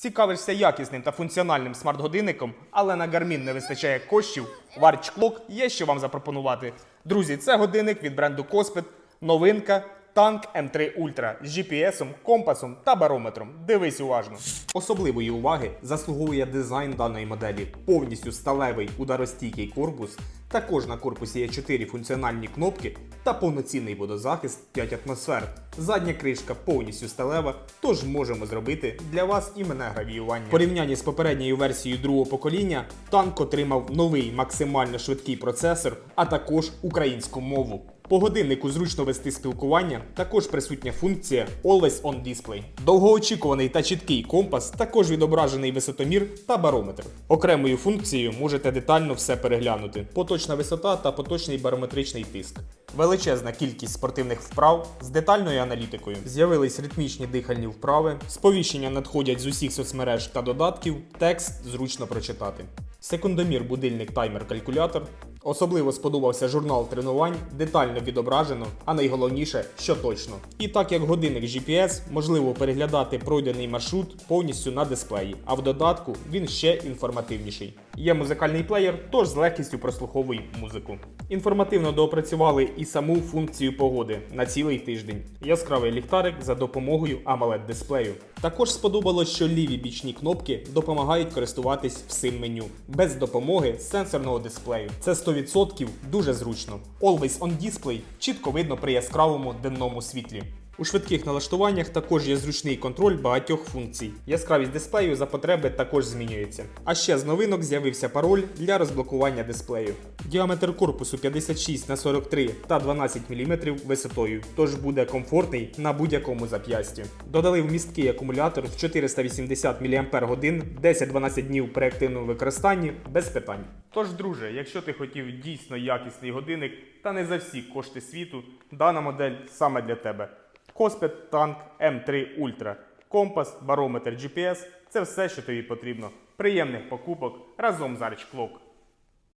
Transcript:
Цікавишся якісним та функціональним смарт-годинником, але на Garmin не вистачає коштів. В Arch Clock є що вам запропонувати. Друзі, це годинник від бренду Коспет, новинка Tank M3 Ultra з GPS, компасом та барометром. Дивись уважно. Особливої уваги заслуговує дизайн даної моделі. Повністю сталевий ударостійкий корпус. Також на корпусі є 4 функціональні кнопки та повноцінний водозахист 5 атмосфер. Задня кришка повністю сталева, тож можемо зробити для вас іменне гравіювання. В порівнянні з попередньою версією другого покоління, танк отримав новий максимально швидкий процесор, а також українську мову. По годиннику зручно вести спілкування, також присутня функція Always On Display. Довгоочікуваний та чіткий компас, також відображений висотомір та барометр. Окремою функцією можете детально все переглянути. Поточна висота та поточний барометричний тиск. Величезна кількість спортивних вправ з детальною аналітикою. З'явились ритмічні дихальні вправи, сповіщення надходять з усіх соцмереж та додатків, текст зручно прочитати. Секундомір, будильник, таймер, калькулятор. Особливо сподобався журнал тренувань, детально відображено, а найголовніше, що точно. І так як годинник GPS, можливо переглядати пройдений маршрут повністю на дисплеї, а в додатку він ще інформативніший. Є музикальний плеєр, тож з легкістю прослуховуй музику. Інформативно доопрацювали і саму функцію погоди на цілий тиждень. Яскравий ліхтарик за допомогою amoled дисплею. Також сподобалось, що ліві бічні кнопки допомагають користуватись всім меню без допомоги сенсорного дисплею. Це 100% дуже зручно. Always on Display чітко видно при яскравому денному світлі. У швидких налаштуваннях також є зручний контроль багатьох функцій. Яскравість дисплею за потреби також змінюється. А ще з новинок з'явився пароль для розблокування дисплею. Діаметр корпусу 56 на 43 та 12 мм висотою, тож буде комфортний на будь-якому зап'ясті. Додали вмісткий акумулятор в 480 мАч 10-12 днів при активному використанні без питань. Тож, друже, якщо ти хотів дійсно якісний годинник та не за всі кошти світу, дана модель саме для тебе. Коспет танк, М3 Ультра, Компас, барометр GPS це все, що тобі потрібно. Приємних покупок разом з Clock.